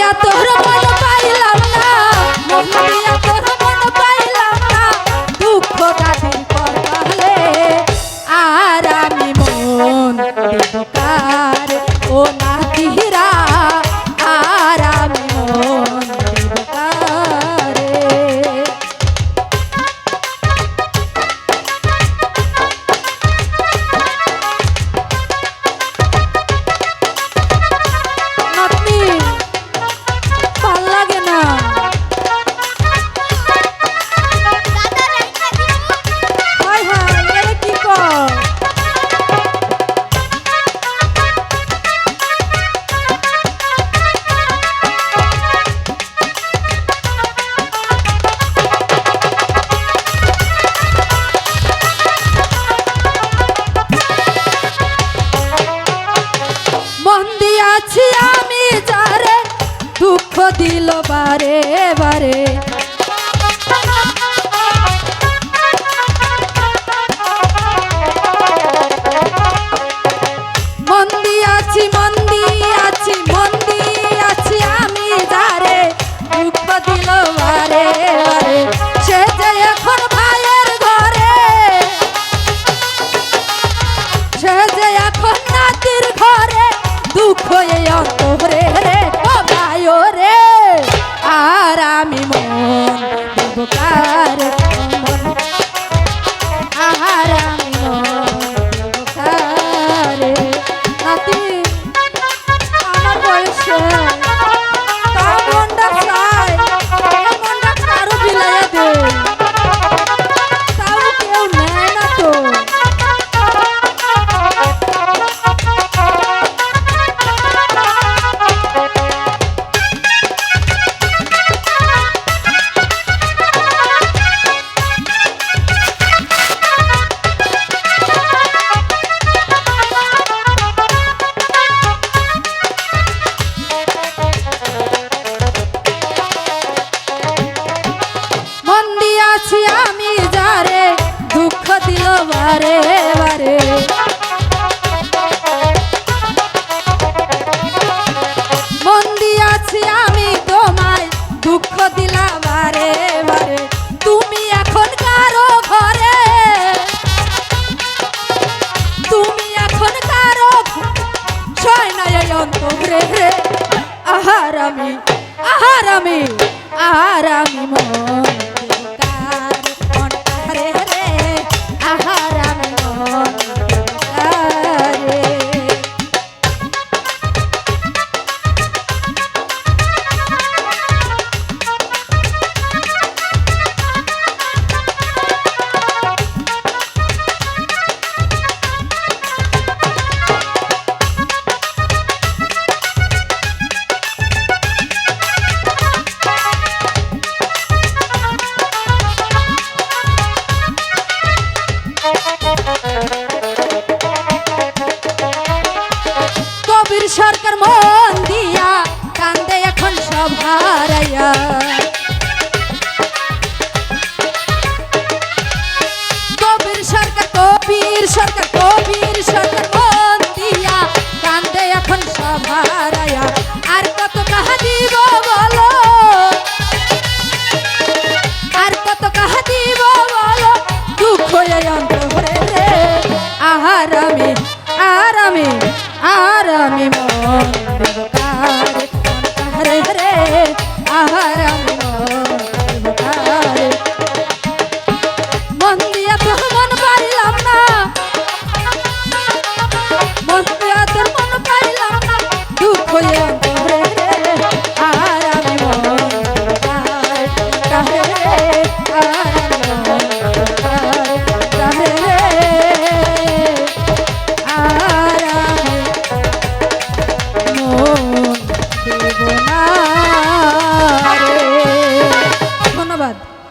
দিয়া তোর মন পাইলাম না। মন দিয়া দিল বারে বারে। মন দিয়াছি মন দিয়াছি মন দিয়াছি আমি যারে। দুঃখ দিল বারে বারে। সে যে এখন বারে বারে। দিয়াছি আমি তোমায়, দুঃখ দিলা বারে বারে। তুমি এখন ঘরে। তুমি এখন কারও ছয় নাই অন্তরে আহার আমি আহার আমি আহার আমি মন। কবির সরকার মন দিয়া কান্দে এখন সব হারাইয়া। কবির সরকার কবির সরকার কবির